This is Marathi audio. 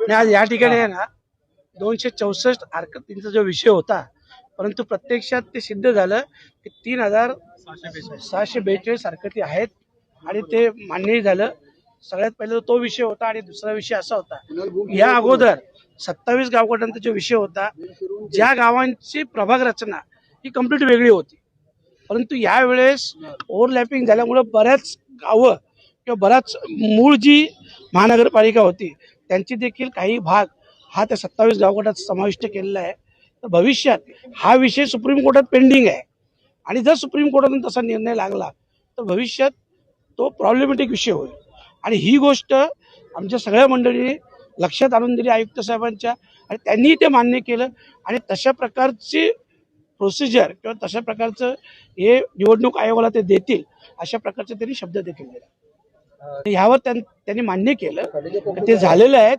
आणि आज या ठिकाणी आहे ना दोनशे चौसष्ट हरकतींचा जो विषय होता परंतु प्रत्यक्षात ते सिद्ध झालं की तीन हजार सहाशे बेचाळीस हरकती आहेत आणि ते मान्यही झालं. सगळ्यात पहिले तो विषय होता आणि दुसरा विषय असा होता. या अगोदर सत्तावीस गावगटांचा जो विषय होता ज्या गावांची प्रभाग रचना ही कंप्लीट वेगळी होती. परंतु यावेळेस ओव्हरलॅपिंग झाल्यामुळं बऱ्याच गावं किंवा बऱ्याच मूळ जी महानगरपालिका होती त्यांची देखील काही भाग हा त्या सत्तावीस गावगटात समाविष्ट केलेला आहे. तर भविष्यात हा विषय सुप्रीम कोर्टात पेंडिंग आहे. आणि जर सुप्रीम कोर्टातून तसा निर्णय लागला तर भविष्यात तो प्रॉब्लेमॅटिक विषय होईल. आणि ही गोष्ट आमच्या सगळ्या मंडळींनी लक्षात आणून दिली आयुक्त साहेबांच्या आणि त्यांनी ते मान्य केलं. आणि तशा प्रकारची प्रोसिजर किंवा तशा प्रकारचं हे निवडणूक आयोगाला ते देतील अशा प्रकारचे त्यांनी शब्द देखील दिला. ह्यावर त्यां- त्यांनी मान्य केलं. ते झालेलं आहे ते